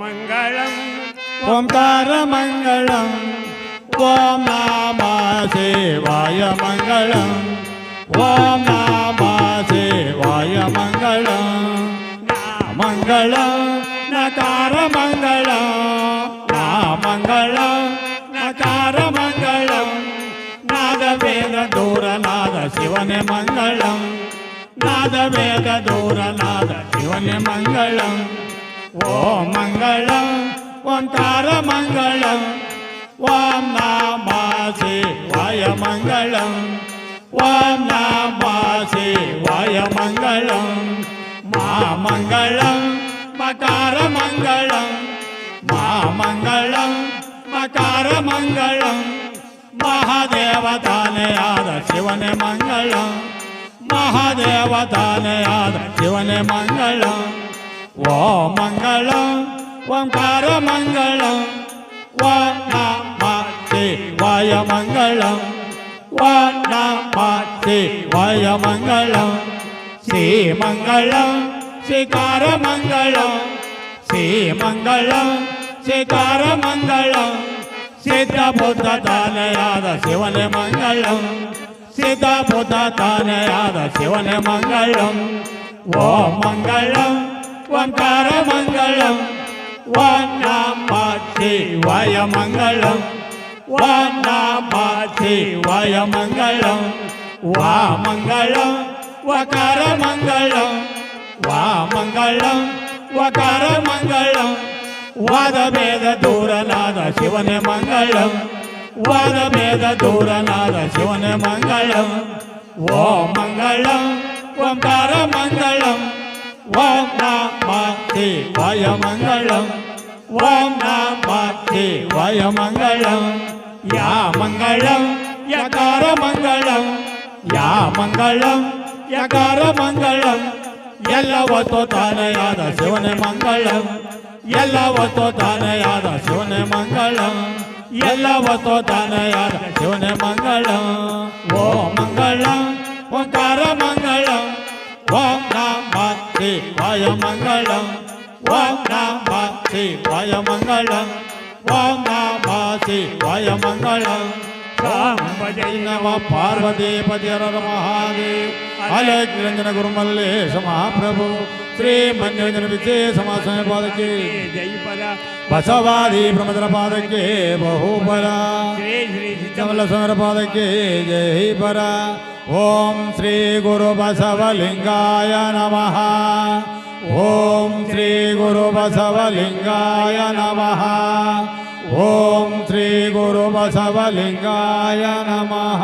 మంగళం. ఓంకార మంగళం. ఓం నామ శివాయ మంగళం. ఓం నామ శివాయ మంగళం మంగళం. నకార మంగళం నా మంగళం నకార మంగళం. నాద వేద దూర నాద శివనే మంగళం. నాద వేద దూర నాద ஓ மங்களம் ஓம் தாரமங்கலம். ஓம் நாமா சிவாய மங்களம் ஓம் நாமா சிவாய மங்களம் மாமங்கலம் மகாரமங்கலம். மாமங்கலம் மகாரமங்கலம். மகாதேவதானையாத சிவன மங்களம். மகாதேவதானையாத சிவன மங்களம். ఓ ఆద శివనే మంగళం మహాదేవతానే ఆద మంగళం ఓ మంగళం ఓంకార మంగళం శ్రీ మంగళం శ్రీకార మంగళం శ్రీమంగళం మంగళం శ్రీకార మంగళం సిద్ధ తానయాద శివన మంగళం సిద్ధ తానయాద శివన మంగళం. ఓ మంగళం ஒன்றாரமங்கலம் வானாமாட்சி வயமங்கலம். வானாமாட்சி வயமங்கலம். வாமங்கலம் வகரமங்கலம் வாமங்கலம் வகரமங்கலம் வாதபேத தூரநாத சிவன மங்களம் வாதபேத தூரநாத சிவன மங்களம் ஓ மங்களம் ஓங்கார மங்களம் ಓಂ ನಮಃ ವಯ ಮಂಗಳಂ ಓಂ ನಮಃ ವಯ ಮಂಗಳಂ ಯಾ ಮಂಗಳಂ ಯಕಾರ ಮಂಗಳಂ ಯಾ ಮಂಗಳಂ ಯಕಾರ ಮಂಗಳಂ ಎಲ್ಲ ವಸ್ತುತಾನೆಯಾದ ಶಿವನ ಮಂಗಳಂ. ಎಲ್ಲ ವಸ್ತುತಾನೆಯಾದ ಶಿವನ ಮಂಗಳಂ. ಎಲ್ಲ ವಸ್ತುತಾನೆಯಾದ ಶಿವನ ಮಂಗಳಂ. ಓ ಮಂಗಳಂ ಓಂಕಾರ ಮಂಗಳಂ ಓಂ శివాయ మంగళం ఓం నమ శివాయ మంగళం ఓం నమ శివాయ మంగళం ఓం భజై నమ పార్వతీపతి మహాదేవ్. అలగ్రంజన గురుమల్లేశ మహాప్రభు. శ్రీ మన్యరంజన విశేష మహాస్వామి పాదకే బసవాది ప్రమదన పాదకే బహుపర కమల జై పర ఓం శ్రీ గురు బసవలింగాయ నమ. ॐ श्रीगुरुबसवलिङ्गाय नमः। ॐ श्रीगुरुबसवलिङ्गाय नमः।